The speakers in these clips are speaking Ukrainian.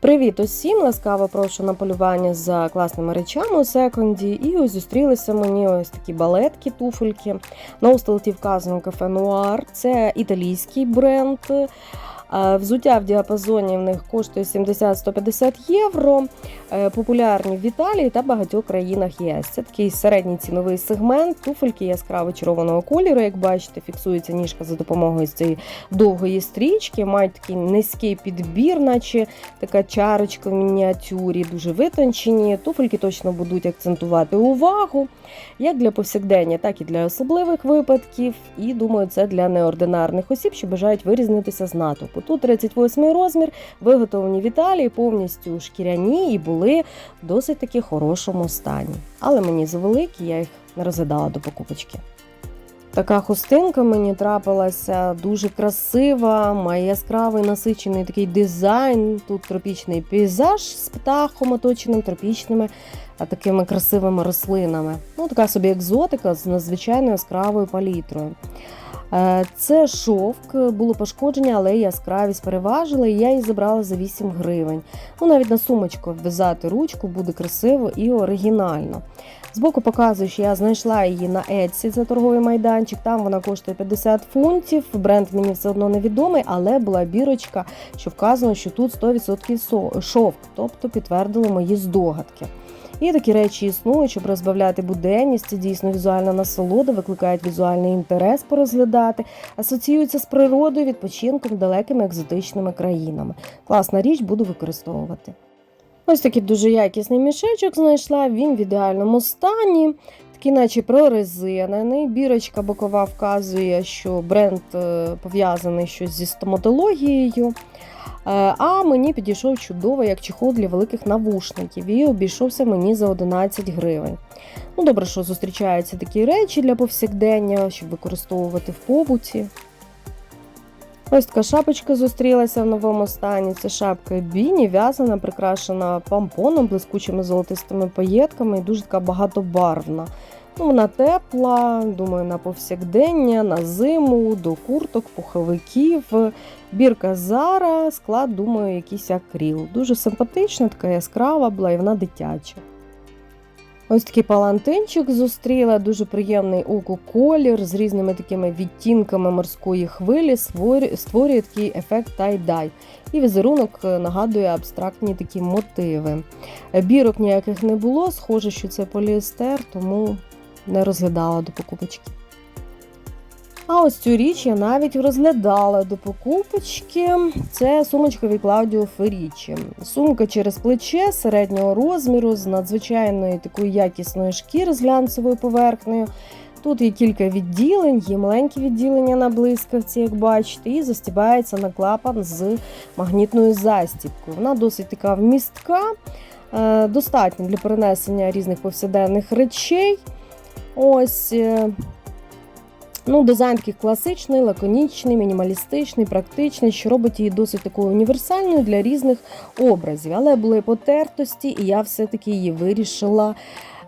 Привіт усім! Ласкаво прошу на полювання за класними речами у секонді. І ось зустрілися мені ось такі балетки, туфельки. На остолоті вказано кафе Нуар. Це італійський бренд. Взуття в діапазоні в них коштує 70-150 євро. Е, Популярні в Італії та багатьох країнах ЄС. Це такий середній ціновий сегмент. Туфельки яскраво червоного кольору. Як бачите, фіксується ніжка за допомогою цієї довгої стрічки. Мають такий низький підбір, наче така чарочка в мініатюрі, дуже витончені. Туфельки точно будуть акцентувати увагу як для повсякдення, так і для особливих випадків. І думаю, це для неординарних осіб, що бажають вирізнитися з натовпу. Тут 38 розмір, виготовлені в Італії, повністю шкіряні і були в досить таки хорошому стані. Але мені завеликі, я їх не розглядала до покупочки. Така хустинка мені трапилася дуже красива, має яскравий насичений такий дизайн. Тут тропічний пейзаж з птахом, оточеним тропічними такими красивими рослинами. Ну, така собі екзотика з надзвичайно яскравою палітрою. Е, Це шовк, було пошкодження, але яскравість переважила, і я її забрала за 8 гривень. Ну, навіть на сумочку ввязати ручку буде красиво і оригінально. Збоку показую, що я знайшла її на Etsy, це торговий майданчик. Там вона коштує 50 фунтів. Бренд мені все одно невідомий, але була бірочка, що вказано, що тут 100% шовк, тобто підтвердили мої здогадки. І такі речі існують, щоб розбавляти буденність, дійсно візуальна насолода, викликають візуальний інтерес порозглядати, асоціюються з природою, відпочинком, далекими екзотичними країнами. Класна річ буду використовувати. Ось такий дуже якісний мішечок знайшла, він в ідеальному стані, такий, наче прорезинений. Бірочка бокова вказує, що бренд е, пов'язаний щось зі стоматологією. Е, А мені підійшов чудово як чехол для великих навушників і обійшовся мені за 11 гривень. Ну, добре, що зустрічаються такі речі для повсякдення, щоб використовувати в побуті. Ось така шапочка зустрілася в новому стані. Це шапка Біні, в'язана, прикрашена помпоном, блискучими золотистими паєтками і дуже така багатобарвна. Вона тепла, думаю, на повсякдення, на зиму, до курток, пуховиків. Бірка Зара, склад, думаю, якийсь акріл. Дуже симпатична, така яскрава була і вона дитяча. Ось такий палантинчик зустріла, дуже приємний оку колір з різними такими відтінками морської хвилі, створює, такий ефект тай-дай. І візерунок нагадує абстрактні такі мотиви. Бірок ніяких не було, схоже, що це поліестер, тому не розглядала до покупочки. А ось цю річ я навіть розглядала до покупочки. Це сумочка від Клаудіо Ферічі. Сумка через плече середнього розміру з надзвичайної такої якісної шкіри з глянцевою поверхнею. Тут є кілька відділень, є маленькі відділення на блискавці, як бачите, і застібається на клапан з магнітною застібкою. Вона досить така вмістка, е, достатньо для перенесення різних повсякденних речей. Ось. е, Ну, Дизайн такий класичний, лаконічний, мінімалістичний, практичний, що робить її досить такою універсальною для різних образів. Але були потертості, і я все-таки її вирішила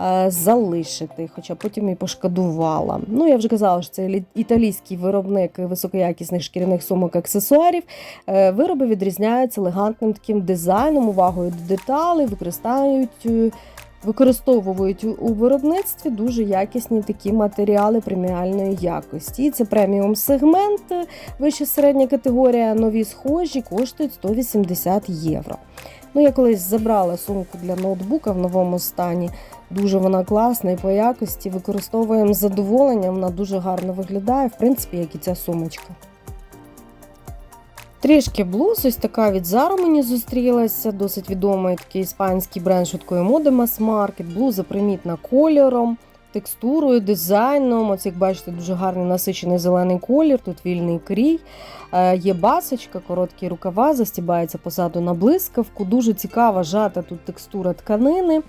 е, залишити, хоча потім і пошкодувала. Ну, я вже казала, що це італійський виробник високоякісних шкіряних сумок аксесуарів. Е, Вироби відрізняються елегантним таким дизайном, увагою до деталей, використовують. Використовують у виробництві дуже якісні такі матеріали преміальної якості. І це преміум сегмент, вища середня категорія, нові схожі, коштують 180 євро. Ну, я колись забрала сумку для ноутбука в новому стані. Дуже вона класна і по якості використовуємо задоволенням, вона дуже гарно виглядає, в принципі, як і ця сумочка. Трішки блуз, ось така від Zara мені зустрілася. Досить відомий такий іспанський бренд швидкої моди Mass Market. Блуза примітна кольором, текстурою, дизайном. Ось як бачите, дуже гарний насичений зелений колір, тут вільний крій. Е, Є басочка, короткі рукава, застібається позаду на блискавку. Дуже цікава жата тут текстура тканини.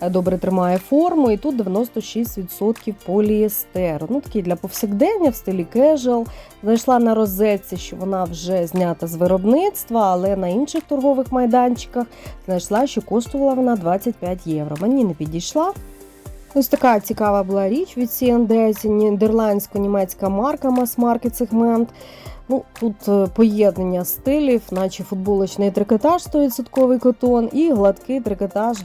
Е, Добре тримає форму, і тут 96% поліестеру. Ну, такий для повсякдення в стилі кежуал. Знайшла на розетці, що вона вже знята з виробництва, але на інших торгових майданчиках знайшла, що коштувала вона 25 євро. Мені не підійшла. Ось така цікава була річ від C&D, нідерландсько-німецька марка Mass Market сегмент. Ну, Тут е, поєднання стилів, наче футболочний трикотаж 100% котон і гладкий трикотаж е,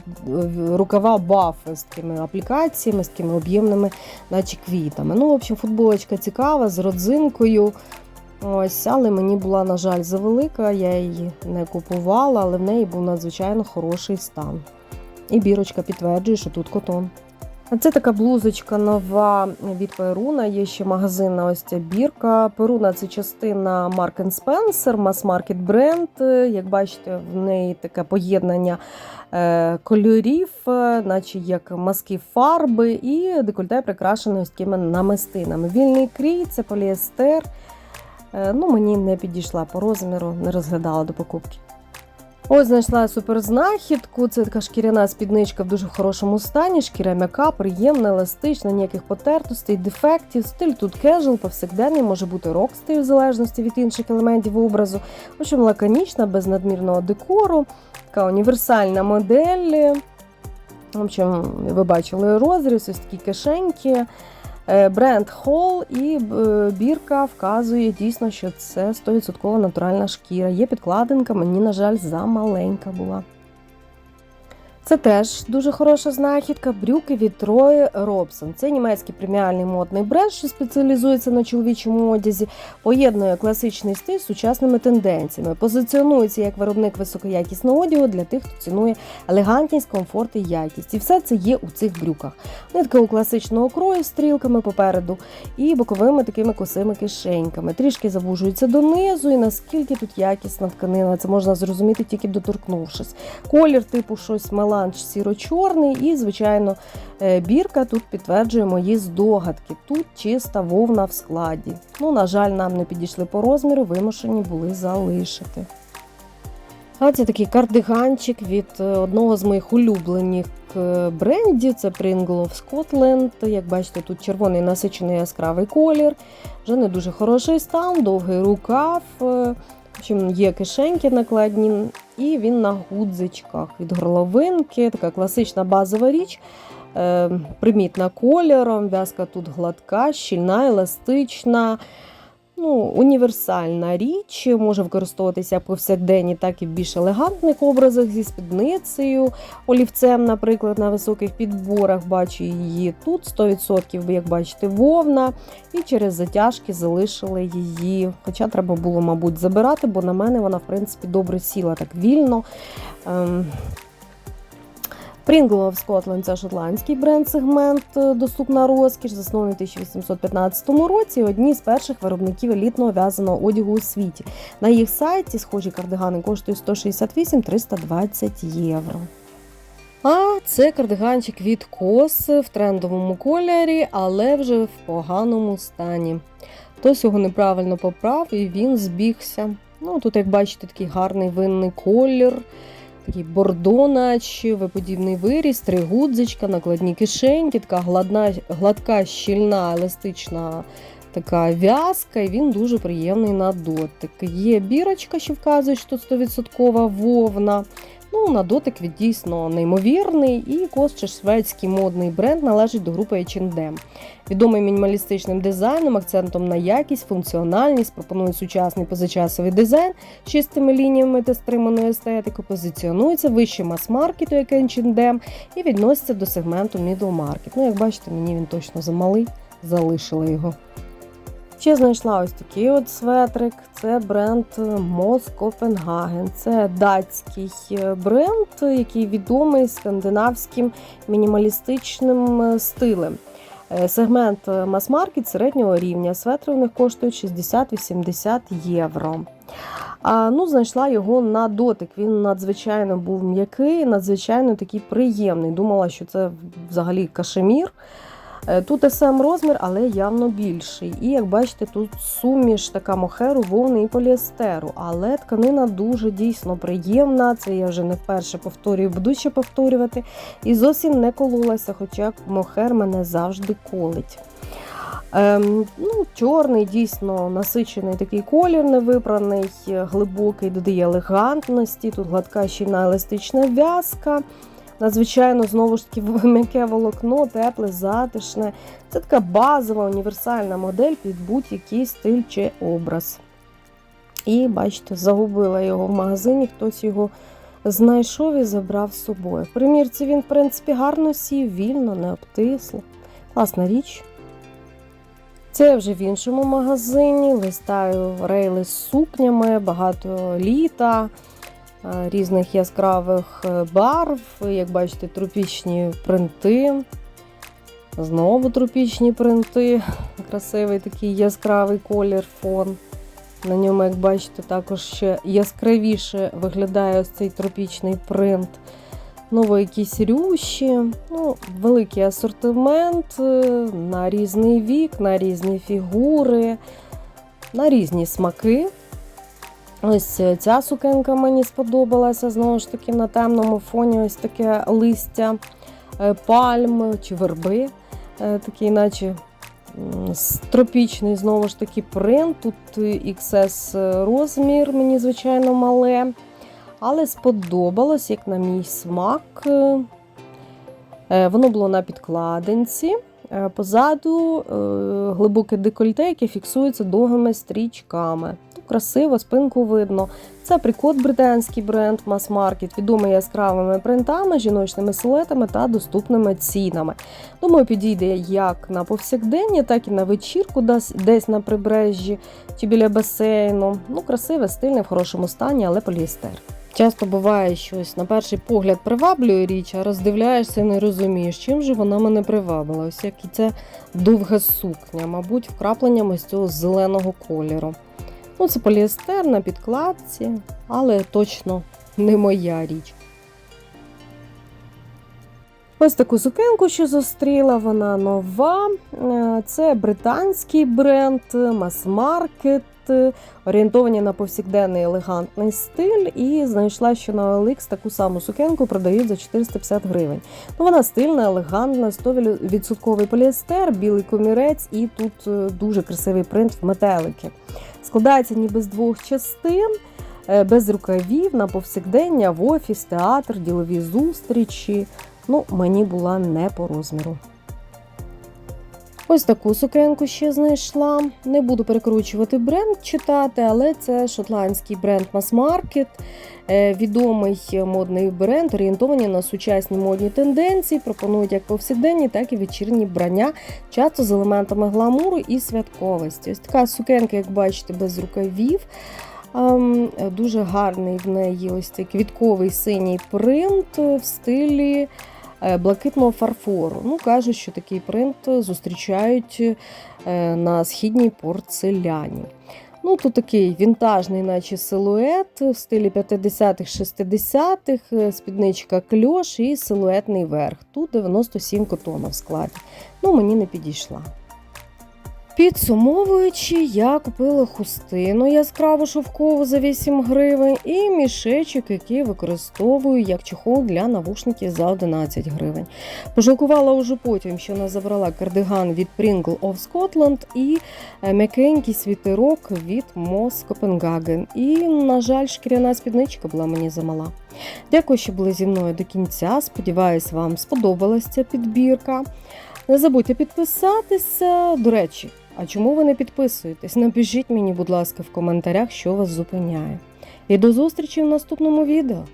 рукава бафи з такими аплікаціями, з такими об'ємними, наче квітами. Ну, в общем, футболочка цікава з родзинкою. Ось, але мені була, на жаль, завелика, я її не купувала, але в неї був надзвичайно хороший стан. І бірочка підтверджує, що тут котон. Це така блузочка нова від Перуна. Є ще магазинна ось ця бірка. Перуна це частина Mark Spencer, мас-маркет бренд. Як бачите, в неї таке поєднання е, кольорів, е, наче як маски фарби, і декольте прикрашене ось такими намистинами. Вільний крій, це поліестер. Е, Ну, Мені не підійшла по розміру, не розглядала до покупки. Ось знайшла суперзнахідку. Це така шкіряна спідничка в дуже хорошому стані. Шкіря м'яка, приємна, еластична, ніяких потертостей, дефектів. Стиль тут кежуал, повсякденний, може бути рок стиль в залежності від інших елементів образу. В общем, лаконічна, без надмірного декору, така універсальна модель. В общем, ви бачили розріз, ось такі кишеньки. Е, Бренд Hall і е, бірка вказує дійсно, що це 100% натуральна шкіра. Є підкладинка, мені, на жаль, замаленька була. Це теж дуже хороша знахідка. Брюки від Troy Robson. Це німецький преміальний модний бренд, що спеціалізується на чоловічому одязі, поєднує класичний стиль з сучасними тенденціями. Позиціонується як виробник високоякісного одягу для тих, хто цінує елегантність, комфорт і якість. І все це є у цих брюках. Вони такого класичного крою стрілками попереду і боковими такими косими кишеньками. Трішки завужуються донизу, і наскільки тут якісна тканина, це можна зрозуміти тільки доторкнувшись. Колір типу щось меланж сіро-чорний, і, звичайно, е, бірка тут підтверджує мої здогадки. Тут чиста вовна в складі. Ну, на жаль, нам не підійшли по розміру, вимушені були залишити. А це такий кардиганчик від е, одного з моїх улюблених е, брендів. Це Pringle of Scotland. Як бачите, тут червоний насичений яскравий колір, вже не дуже хороший стан, довгий рукав. Общем, є кишеньки накладні, і він на гудзичках від горловинки, така класична базова річ. Е, примітна кольором, в'язка тут гладка, щільна, еластична. Ну, Універсальна річ, може використовуватися повсякденні, так і в більш елегантних образах зі спідницею, олівцем, наприклад, на високих підборах. Бачу її тут 100%, як бачите, вовна. І через затяжки залишили її. Хоча треба було, мабуть, забирати, бо на мене вона, в принципі, добре сіла так вільно. Ем, Pringle of Scotland – це шотландський бренд-сегмент, е, доступна розкіш, заснований у 1815 році. Одні з перших виробників елітного в'язаного одягу у світі. На їх сайті схожі кардигани коштують 168-320 євро. А це кардиганчик від кос в трендовому кольорі, але вже в поганому стані. Хтось його неправильно поправ і він збігся. Ну, Тут, як бачите, такий гарний винний колір такий бордонач, виподібний виріс, три гудзичка, накладні кишеньки, така гладна, гладка, щільна, еластична така в'язка, і він дуже приємний на дотик. Є бірочка, що вказує, що тут 100% вовна. Ну, На дотик він дійсно неймовірний, і Костче шведський модний бренд належить до групи H&M. Відомий мінімалістичним дизайном, акцентом на якість, функціональність, пропонує сучасний позачасовий дизайн з чистими лініями та стриманою естетикою, позиціонується вище мас-маркету, як H&M, і відноситься до сегменту middle market. Ну, як бачите, мені він точно замалий, залишила його. Ще знайшла ось такий от светрик. Це бренд Moss Copenhagen. Це датський бренд, який відомий скандинавським мінімалістичним стилем. Сегмент мас-маркет середнього рівня. Светри у них коштують 60-80 євро. А, ну, Знайшла його на дотик. Він надзвичайно був м'який, надзвичайно такий приємний. Думала, що це взагалі кашемір. Е, тут SM розмір, але явно більший. І як бачите, тут суміш така мохеру, вовни і поліестеру. Але тканина дуже дійсно приємна. Це я вже не вперше повторюю, буду ще повторювати. І зовсім не кололася, хоча мохер мене завжди колить. Ем, ну, Чорний, дійсно насичений такий колір, невипраний, глибокий, додає елегантності. Тут гладка щільна еластична в'язка. Надзвичайно, знову ж таки, м'яке волокно, тепле, затишне. Це така базова універсальна модель під будь-який стиль чи образ. І бачите, загубила його в магазині, хтось його знайшов і забрав з собою. В примірці він, в принципі, гарно сів, вільно, не обтисло. Класна річ. Це вже в іншому магазині. Листаю рейли з сукнями, багато літа, різних яскравих е, барв. Як бачите, тропічні принти. Знову тропічні принти. Красивий такий яскравий колір фон. На ньому, як бачите, також ще яскравіше виглядає ось цей тропічний принт. Знову якісь рющі, ну, великий асортимент е, на різний вік, на різні фігури, на різні смаки. Ось е, ця сукенка мені сподобалася. Знову ж таки, на темному фоні ось таке листя е, пальм чи верби. Е, Такий, наче тропічний знову ж таки принт. Тут XS розмір, мені звичайно мале. Але сподобалось, як на мій смак. Воно було на підкладинці. Позаду глибоке декольте, яке фіксується довгими стрічками. Красиво, спинку видно. Це прикод британський бренд Market, відомий яскравими принтами, жіночними силуетами та доступними цінами. Думаю, підійде як на повсякдення, так і на вечірку, десь на прибережжі чи біля басейну. Ну, красиве, стильне, в хорошому стані, але поліестер. Часто буває щось на перший погляд приваблює річ, а роздивляєшся і не розумієш, чим же вона мене привабила. Ось як і ця довга сукня, мабуть, вкрапленням ось цього зеленого кольору. Ну, це поліестер на підкладці, але точно не моя річ. Ось таку сукенку, що зустріла, вона нова. Е, Це британський бренд, мас-маркет, орієнтовані на повсякденний елегантний стиль. І знайшла, що на OLX таку саму сукенку продають за 450 гривень. Ну, вона стильна, елегантна, 100% поліестер, білий комірець, і тут е, дуже красивий принт в метелики. Складається ніби з двох частин. е, Без рукавів на повсякдення в офіс, театр, ділові зустрічі. Ну, мені була не по розміру. Ось таку сукенку ще знайшла. Не буду перекручувати бренд читати, але це шотландський бренд Mass Market. Е, Відомий модний бренд, орієнтовані на сучасні модні тенденції, пропонують як повсякденні, так і вечірні брання, часто з елементами гламуру і святковості. Ось така сукенка, як бачите, без рукавів. Ем, Дуже гарний в неї ось цей квітковий синій принт в стилі блакитного фарфору. Ну, кажуть, що такий принт зустрічають е, на східній порцеляні. Ну, тут такий вінтажний, наче силует в стилі 50-х, 60-х, е, спідничка кльош і силуетний верх. Тут 97 котона в складі. Ну, мені не підійшла. Підсумовуючи, я купила хустину яскраву шовкову за 8 гривень і мішечок, який використовую як чехол для навушників за 11 гривень. Пожалкувала уже потім, що не забрала кардиган від Pringle of Scotland і е, м'якенький світерок від Moss Copenhagen. І, на жаль, шкіряна спідничка була мені замала. Дякую, що були зі мною до кінця. Сподіваюсь, вам сподобалася ця підбірка. Не забудьте підписатися. До речі, а чому ви не підписуєтесь? Напишіть мені, будь ласка, в коментарях, що вас зупиняє. І до зустрічі в наступному відео.